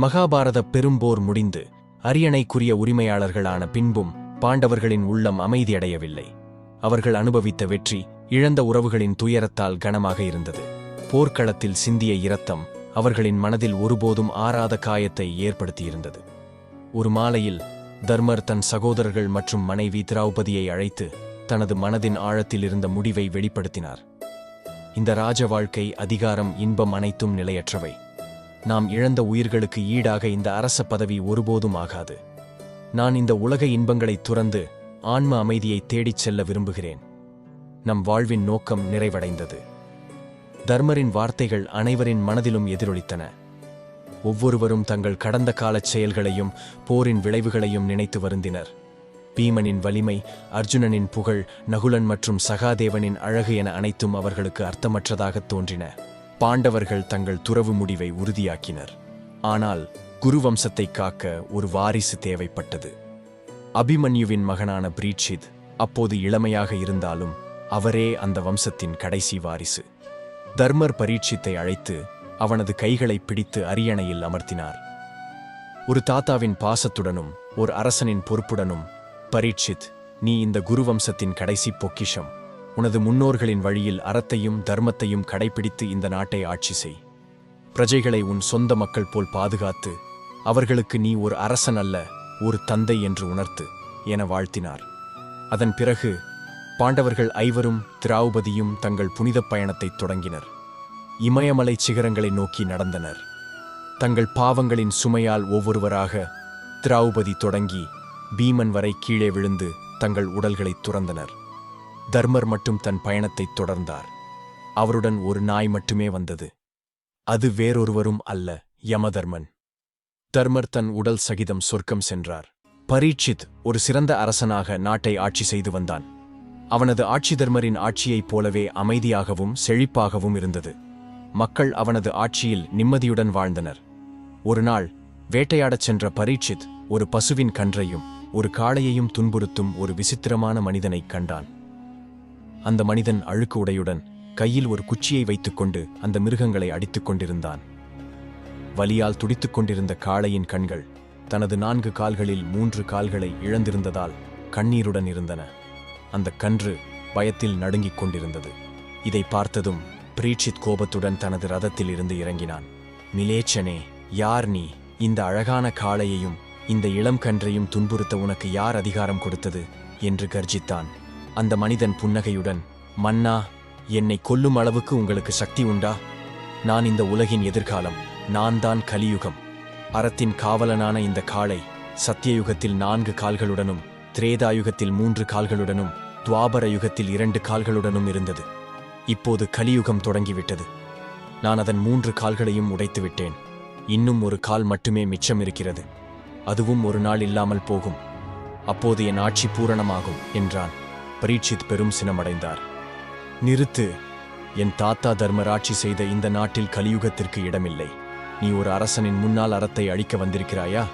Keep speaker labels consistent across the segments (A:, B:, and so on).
A: மகாபாரத பெரும்போர் முடிந்து அரியணைக்குரிய உரிமையாளர்களான பின்பும் பாண்டவர்களின் உள்ளம் அமைதியடையவில்லை. அவர்கள் அனுபவித்த வெற்றி இழந்த உறவுகளின் துயரத்தால் கனமாக இருந்தது. போர்க்களத்தில் சிந்திய இரத்தம் அவர்களின் மனதில் ஒருபோதும் ஆறாத காயத்தை ஏற்படுத்தியிருந்தது. ஒரு மாலையில் தர்மர் தன் சகோதரர்கள் மற்றும் மனைவி திரௌபதியை அழைத்து தனது மனதின் ஆழத்தில் இருந்த முடிவை வெளிப்படுத்தினார். இந்த ராஜ வாழ்க்கை அதிகாரம் இன்பம் அனைத்தும் நிலையற்றவை. நாம் இழந்த உயிர்களுக்கு ஈடாக இந்த அரச பதவி ஒருபோதும் ஆகாது. நான் இந்த உலக இன்பங்களை துறந்து ஆன்ம அமைதியை தேடிச் செல்ல விரும்புகிறேன். நம் வாழ்வின் நோக்கம் நிறைவடைந்தது. தர்மரின் வார்த்தைகள் அனைவரின் மனதிலும் எதிரொலித்தன. ஒவ்வொருவரும் தங்கள் கடந்த காலச் செயல்களையும் போரின் விளைவுகளையும் நினைத்து வருந்தினர். பீமனின் வலிமை அர்ஜுனனின் புகழ் நகுலன் மற்றும் சகாதேவனின் அழகு என அனைத்தும் அவர்களுக்கு அர்த்தமற்றதாகத் தோன்றின. பாண்டவர்கள் தங்கள் துறவு முடிவை உறுதியாக்கினர். ஆனால் குரு வம்சத்தை காக்க ஒரு வாரிசு தேவைப்பட்டது. அபிமன்யுவின் மகனான பிரீட்சித் அப்போது இளமையாக இருந்தாலும் அவரே அந்த வம்சத்தின் கடைசி வாரிசு. தர்மர் பரீட்சித்தை அழைத்து அவனது கைகளை பிடித்து அரியணையில் அமர்த்தினார். ஒரு தாத்தாவின் பாசத்துடனும் ஒரு அரசனின் பொறுப்புடனும் பரீட்சித் நீ இந்த குருவம்சத்தின் கடைசி பொக்கிஷம். உனது முன்னோர்களின் வழியில் அறத்தையும் தர்மத்தையும் கடைபிடித்து இந்த நாட்டை ஆட்சி செய். பிரஜைகளை உன் சொந்த மக்கள் போல் பாதுகாத்து அவர்களுக்கு நீ ஒரு அரசன் அல்ல ஒரு தந்தை என்று உணர்த்து என வாழ்த்தினார். அதன் பிறகு பாண்டவர்கள் ஐவரும் திராவுபதியும் தங்கள் புனிதப் பயணத்தைத் தொடங்கினர். இமயமலை சிகரங்களை நோக்கி நடந்தனர். தங்கள் பாவங்களின் சுமையால் ஒவ்வொருவராக திராவுபதி தொடங்கி பீமன் வரை கீழே விழுந்து தங்கள் உடல்களைத் துறந்தனர். தர்மர் மட்டும் தன் பயணத்தைத் தொடர்ந்தார். அவருடன் ஒரு நாய் மட்டுமே வந்தது. அது வேறொருவரும் அல்ல யமதர்மன். தர்மர் தன் உடல் சகிதம் சொர்க்கம் சென்றார். பரீட்சித் ஒரு சிறந்த அரசனாக நாட்டை ஆட்சி செய்து வந்தான். அவனது ஆட்சி தர்மரின் ஆட்சியைப் போலவே அமைதியாகவும் செழிப்பாகவும் இருந்தது. மக்கள் அவனது ஆட்சியில் நிம்மதியுடன் வாழ்ந்தனர். ஒரு நாள் வேட்டையாடச் சென்ற பரீட்சித் ஒரு பசுவின் கன்றையும் ஒரு காளையையும் துன்புறுத்தும் ஒரு விசித்திரமான மனிதனைக் கண்டான். அந்த மனிதன் அழுக்கு உடையுடன் கையில் ஒரு குச்சியை வைத்துக்கொண்டு அந்த மிருகங்களை அடித்துக் கொண்டிருந்தான். வலியால் துடித்துக் கொண்டிருந்த காளையின் கண்கள் தனது நான்கு கால்களில் மூன்று கால்களை இழந்திருந்ததால் கண்ணீருடன் இருந்தன. அந்த கன்று பயத்தில் நடுங்கிக் கொண்டிருந்தது. இதை பார்த்ததும் பிரீட்சித் கோபத்துடன் தனது ரதத்தில் இருந்து இறங்கினான். மிலேச்சனே யார் நீ? இந்த அழகான காளையையும் இந்த இளம் கன்றையும் துன்புறுத்த உனக்கு யார் அதிகாரம் கொடுத்தது? என்று கர்ஜித்தான். அந்த மனிதன் புன்னகையுடன் மன்னா என்னை கொல்லும் அளவுக்கு உங்களுக்கு சக்தி உண்டா? நான் இந்த உலகின் எதிர்காலம் நான் தான் கலியுகம். அறத்தின் காவலனான இந்த காளை சத்தியயுகத்தில் நான்கு கால்களுடனும் திரேதாயுகத்தில் மூன்று கால்களுடனும் துவாபர யுகத்தில் இரண்டு கால்களுடனும் இருந்தது. இப்போது கலியுகம் தொடங்கிவிட்டது. நான் அதன் மூன்று கால்களையும் உடைத்து விட்டேன் இன்னும் ஒரு கால் மட்டுமே மிச்சம் இருக்கிறது. அதுவும் ஒரு நாள் இல்லாமல் போகும். அப்போது என் ஆட்சி பூரணமாகும் என்றான். பரீட்சித் பெரும் சினமடைந்தார். நிறுத்து. என் தாத்தா தர்மராட்சி செய்த இந்த நாட்டில் கலியுகத்திற்கு இடமில்லை. நீ ஒரு அரசனின் முன்னால் அறத்தை அழிக்க வந்திருக்கிறாயா?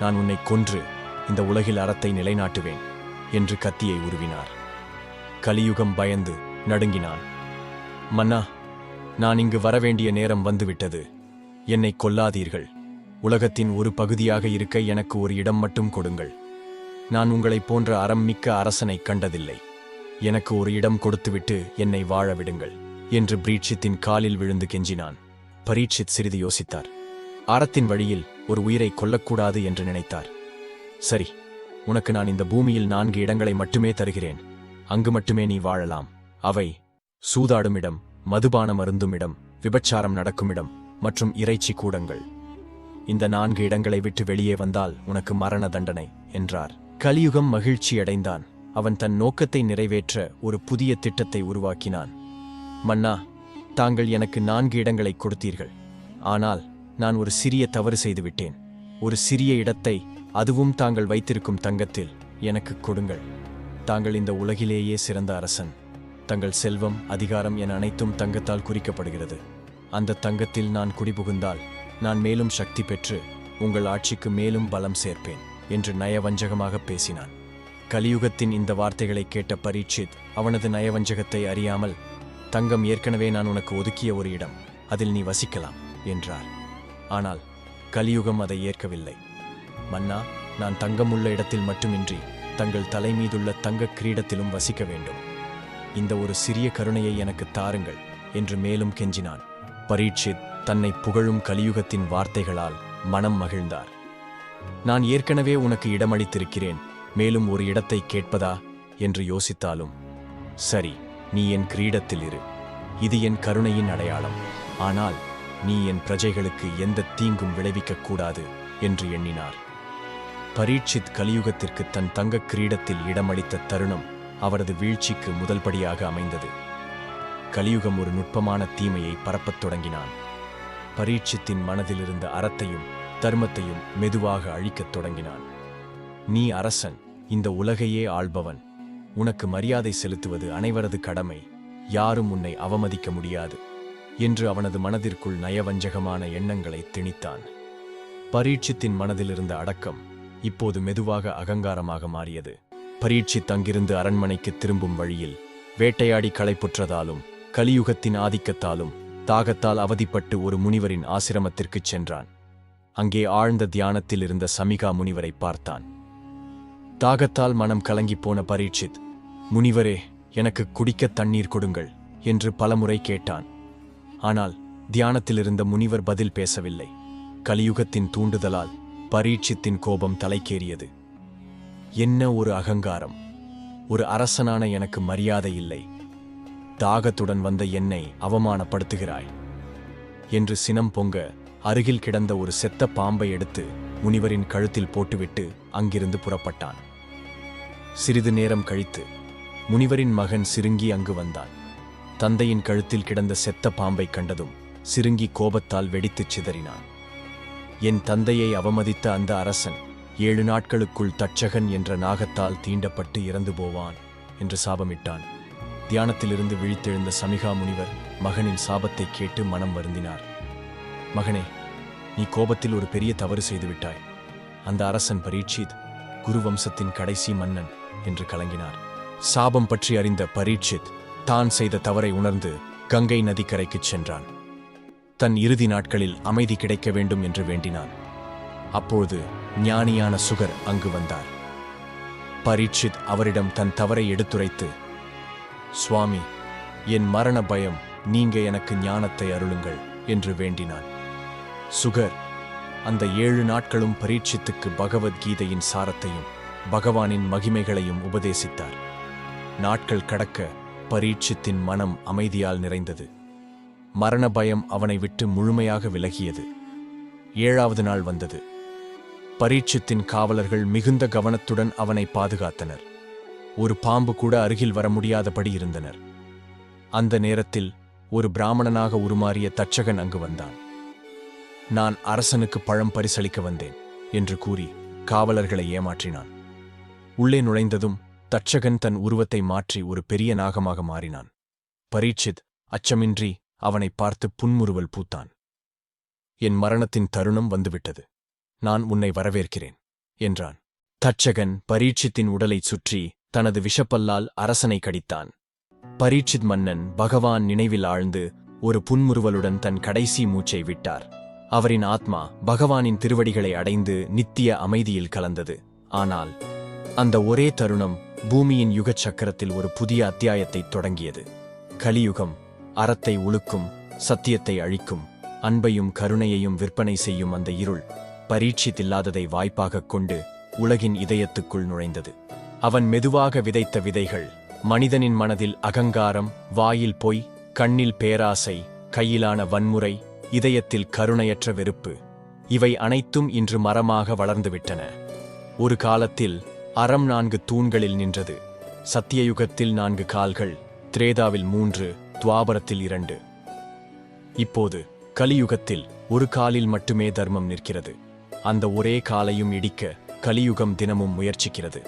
A: நான் உன்னை கொன்று இந்த உலகில் அறத்தை நிலைநாட்டுவேன் என்று கத்தியை உருவினார். கலியுகம் பயந்து நடுங்கினான். மன்னா நான் இங்கு வரவேண்டிய நேரம் வந்துவிட்டது. என்னை கொல்லாதீர்கள். உலகத்தின் ஒரு பகுதியாக இருக்க எனக்கு ஒரு இடம் மட்டும் கொடுங்கள். நான் உங்களைப் போன்ற அறம் மிக்க அரசனைக் கண்டதில்லை. எனக்கு ஒரு இடம் கொடுத்துவிட்டு என்னை வாழ விடுங்கள் என்று பிரீட்சித்தின் காலில் விழுந்து கெஞ்சினான். பரீட்சித் சிறிது யோசித்தார். அறத்தின் வழியில் ஒரு உயிரை கொல்லக்கூடாது என்று நினைத்தார். சரி உனக்கு நான் இந்த பூமியில் நான்கு இடங்களை மட்டுமே தருகிறேன். அங்கு மட்டுமே நீ வாழலாம். அவை சூதாடும் இடம் மதுபானம் அருந்தும் இடம் விபச்சாரம் நடக்கும் இடம் மற்றும் இறைச்சி கூடங்கள். இந்த நான்கு இடங்களை விட்டு வெளியே வந்தால் உனக்கு மரண தண்டனை என்றார். கலியுகம் மகிழ்ச்சி அடைந்தான் அவன் தன் நோக்கத்தை நிறைவேற்ற ஒரு புதிய திட்டத்தை உருவாக்கினான். மன்னா தாங்கள் எனக்கு நான்கு இடங்களை கொடுத்தீர்கள். ஆனால் நான் ஒரு சிறிய தவறு செய்துவிட்டேன். ஒரு சிறிய இடத்தை அதுவும் தாங்கள் வைத்திருக்கும் தங்கத்தில் எனக்கு கொடுங்கள். தாங்கள் இந்த உலகிலேயே சிறந்த அரசன். தங்கள் செல்வம் அதிகாரம் என அனைத்தும் தங்கத்தால் குறிக்கப்படுகிறது. அந்த தங்கத்தில் நான் குடிபுகுந்தால் நான் மேலும் சக்தி பெற்று உங்கள் ஆட்சிக்கு மேலும் பலம் சேர்ப்பேன் என்று நயவஞ்சகமாக பேசினான். கலியுகத்தின் இந்த வார்த்தைகளை கேட்ட பரீட்சித் அவனது நயவஞ்சகத்தை அறியாமல் தங்கம் ஏற்கனவே நான் உனக்கு ஒதுக்கிய ஒரு இடம் அதில் நீ வசிக்கலாம் என்றார். ஆனால் கலியுகம் அதை ஏற்கவில்லை. மன்னா நான் தங்கம் உள்ள இடத்தில் மட்டுமின்றி தங்கள் தலை மீதுள்ள தங்கக் கிரீடத்திலும் வசிக்க வேண்டும். இந்த ஒரு சிறிய கருணையை எனக்கு தாருங்கள் என்று மேலும் கெஞ்சினான். பரீட்சித் தன்னை புகழும் கலியுகத்தின் வார்த்தைகளால் மனம் மகிழ்ந்தார். நான் ஏற்கனவே உனக்கு இடமளித்திருக்கிறேன் மேலும் ஒரு இடத்தை கேட்பதா? என்று யோசித்தாலும் சரி நீ என் கிரீடத்தில் இரு. இது என் கருணையின் அடையாளம். ஆனால் நீ என் பிரஜைகளுக்கு எந்த தீங்கும் விளைவிக்கக் கூடாது என்று எண்ணினார். பரீட்சித் கலியுகத்திற்கு தன் தங்கக் கிரீடத்தில் இடமளித்த தருணம் அவரது வீழ்ச்சிக்கு முதல்படியாக அமைந்தது. கலியுகம் ஒரு நுட்பமான தீமையை பரப்பத் தொடங்கினான். பரீட்சித்தின் மனதிலிருந்த அறத்தையும் தர்மத்தையும் மெதுவாக அழிக்கத் தொடங்கினான். நீ அரசன் இந்த உலகையே ஆள்பவன். உனக்கு மரியாதை செலுத்துவது அனைவரது கடமை. யாரும் உன்னை அவமதிக்க முடியாது. என்று அவனது மனதிற்குள் நயவஞ்சகமான எண்ணங்களை திணித்தான். பரீட்சித்தின் மனதிலிருந்த அடக்கம் இப்போது மெதுவாக அகங்காரமாக மாறியது. பரீட்சித் அங்கிருந்து அரண்மனைக்கு திரும்பும் வழியில் வேட்டையாடி களைப்புற்றதாலும் கலியுகத்தின் ஆதிக்கத்தாலும் தாகத்தால் அவதிப்பட்டு ஒரு முனிவரின் ஆசிரமத்திற்குச் சென்றான். அங்கே ஆழ்ந்த தியானத்தில் இருந்த சமிகா முனிவரை பார்த்தான். தாகத்தால் மனம் கலங்கிப் போன பரீட்சித் முனிவரே எனக்கு குடிக்க தண்ணீர் கொடுங்கள் என்று பலமுறை கேட்டான். ஆனால் தியானத்திலிருந்த முனிவர் பதில் பேசவில்லை. கலியுகத்தின் தூண்டுதலால் பரீட்சித்தின் கோபம் தலைக்கேறியது. என்ன ஒரு அகங்காரம்? ஒரு அரசனான எனக்கு மரியாதை இல்லை. தாகத்துடன் வந்த என்னை அவமானப்படுத்துகிறாய் என்று சினம் பொங்க அருகில் கிடந்த ஒரு செத்த பாம்பை எடுத்து முனிவரின் கழுத்தில் போட்டுவிட்டு அங்கிருந்து புறப்பட்டான். சிறிது நேரம் கழித்து முனிவரின் மகன் சிறுங்கி அங்கு வந்தான். தந்தையின் கழுத்தில் கிடந்த செத்த பாம்பை கண்டதும் சிறுங்கி கோபத்தால் வெடித்துச் சிதறினான். என் தந்தையை அவமதித்த அந்த அரசன் ஏழு நாட்களுக்குள் தட்சகன் என்ற நாகத்தால் தீண்டப்பட்டு இறந்து போவான் என்று சாபமிட்டான். தியானத்திலிருந்து விழித்தெழுந்த சமிகா முனிவர் மகனின் சாபத்தை கேட்டு மனம் வருந்தினார். மகனே நீ கோபத்தில் ஒரு பெரிய தவறு செய்துவிட்டாய் அந்த அரசன் பரீட்சித் குரு வம்சத்தின் கடைசி மன்னன் என்று கலங்கினார். சாபம் பற்றி அறிந்த பரீட்சித் தான் செய்த தவறை உணர்ந்து கங்கை நதிக்கரைக்குச் சென்றான். தன் இறுதி நாட்களில் அமைதி கிடைக்க வேண்டும் என்று வேண்டினான். அப்போது ஞானியான சுகர் அங்கு வந்தார். பரீட்சித் அவரிடம் தன் தவறை எடுத்துரைத்து சுவாமி என் மரண பயம் நீங்க எனக்கு ஞானத்தை அருளுங்கள் என்று வேண்டினான். சுகர் அந்த ஏழு நாட்களும் பரீட்சித்துக்கு பகவத்கீதையின் சாரத்தையும் பகவானின் மகிமைகளையும் உபதேசித்தார். நாட்கள் கடக்க பரீட்சித்தின் மனம் அமைதியால் நிறைந்தது. மரண பயம் அவனை விட்டு முழுமையாக விலகியது. ஏழாவது நாள் வந்தது. பரீட்சித்தின் காவலர்கள் மிகுந்த கவனத்துடன் அவனை பாதுகாத்தனர். ஒரு பாம்பு கூட அருகில் வர முடியாதபடி இருந்தனர். அந்த நேரத்தில் ஒரு பிராமணனாக உருமாறிய தச்சகன் அங்கு வந்தான். நான் அரசனுக்கு பழம் பரிசளிக்க வந்தேன் என்று கூறி காவலர்களை ஏமாற்றினான். உள்ளே நுழைந்ததும் தட்சகன் தன் உருவத்தை மாற்றி ஒரு பெரிய நாகமாக மாறினான். பரீட்சித் அச்சமின்றி அவனை பார்த்து புன்முறுவல் பூத்தான். என் மரணத்தின் தருணம் வந்துவிட்டது. நான் உன்னை வரவேற்கிறேன் என்றான். தட்சகன் பரீட்சித்தின் உடலைச் சுற்றி தனது விஷப்பல்லால் அரசனை கடித்தான். பரீட்சித் மன்னன் பகவான் நினைவில் ஆழ்ந்து ஒரு புன்முறுவலுடன் தன் கடைசி மூச்சை விட்டார். அவரின் ஆத்மா பகவானின் திருவடிகளை அடைந்து நித்திய அமைதியில் கலந்தது. ஆனால் அந்த ஒரே தருணம் பூமியின் யுகச் சக்கரத்தில் ஒரு புதிய அத்தியாயத்தை தொடங்கியது. கலியுகம் அறத்தை உழுக்கும் சத்தியத்தை அழிக்கும் அன்பையும் கருணையையும் விற்பனை செய்யும் அந்த இருள் பரீட்சித்தில்லாததை வாய்ப்பாகக் கொண்டு உலகின் இதயத்துக்குள் நுழைந்தது. அவன் மெதுவாக விதைத்த விதைகள் மனிதனின் மனதில் அகங்காரம் வாயில் பொய் கண்ணில் பேராசை கையிலான வன்முறை இதயத்தில் கருணையற்ற வெறுப்பு. இவை அனைத்தும் இன்று மரமாக வளர்ந்துவிட்டன. ஒரு காலத்தில் அறம் நான்கு தூண்களில் நின்றது. சத்தியயுகத்தில் நான்கு கால்கள் திரேதாவில் மூன்று துவாபரத்தில் இரண்டு. இப்போது கலியுகத்தில் ஒரு காலில் மட்டுமே தர்மம் நிற்கிறது. அந்த ஒரே காலையும் இடிக்க கலியுகம் தினமும் முயற்சிக்கிறது.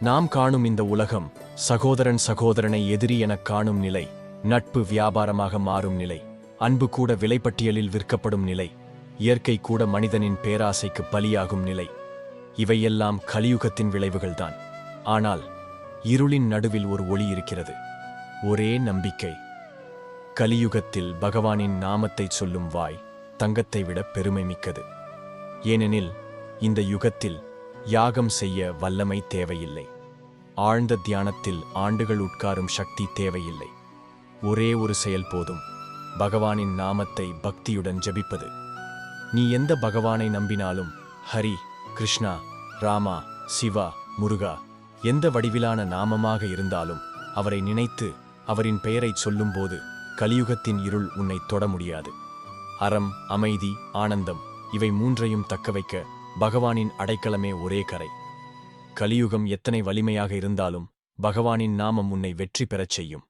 A: நாம் காணும் இந்த உலகம் சகோதரன் சகோதரனை எதிரி எனக் காணும் நிலை நட்பு வியாபாரமாக மாறும் நிலை. அன்பு கூட விலைப்பட்டியலில் விற்கப்படும் நிலை இயற்கை கூட மனிதனின் பேராசைக்கு பலியாகும் நிலை இவையெல்லாம் கலியுகத்தின் விளைவுகள்தான். ஆனால் இருளின் நடுவில் ஒரு ஒளி இருக்கிறது ஒரே நம்பிக்கை. கலியுகத்தில் பகவானின் நாமத்தை சொல்லும் வாய் தங்கத்தை விட பெருமை மிக்கது. ஏனெனில் இந்த யுகத்தில் யாகம் செய்ய வல்லமை தேவையில்லை. ஆழ்ந்த தியானத்தில் ஆண்டுகள் உட்காரும் சக்தி தேவையில்லை. ஒரே ஒரு செயல் போதும். பகவானின் நாமத்தை பக்தியுடன் ஜபிப்பது. நீ எந்த பகவானை நம்பினாலும் ஹரி கிருஷ்ணா ராமா சிவா முருகா எந்த வடிவிலான நாமமாக இருந்தாலும் அவரை நினைத்து அவரின் பெயரைச் சொல்லும்போது கலியுகத்தின் இருள் உன்னை தொட முடியாது. அறம் அமைதி ஆனந்தம் இவை மூன்றையும் தக்கவைக்க பகவானின் அடைக்கலமே ஒரே கரை. கலியுகம் எத்தனை வலிமையாக இருந்தாலும் பகவானின் நாமம் உன்னை வெற்றி பெறச் செய்யும்.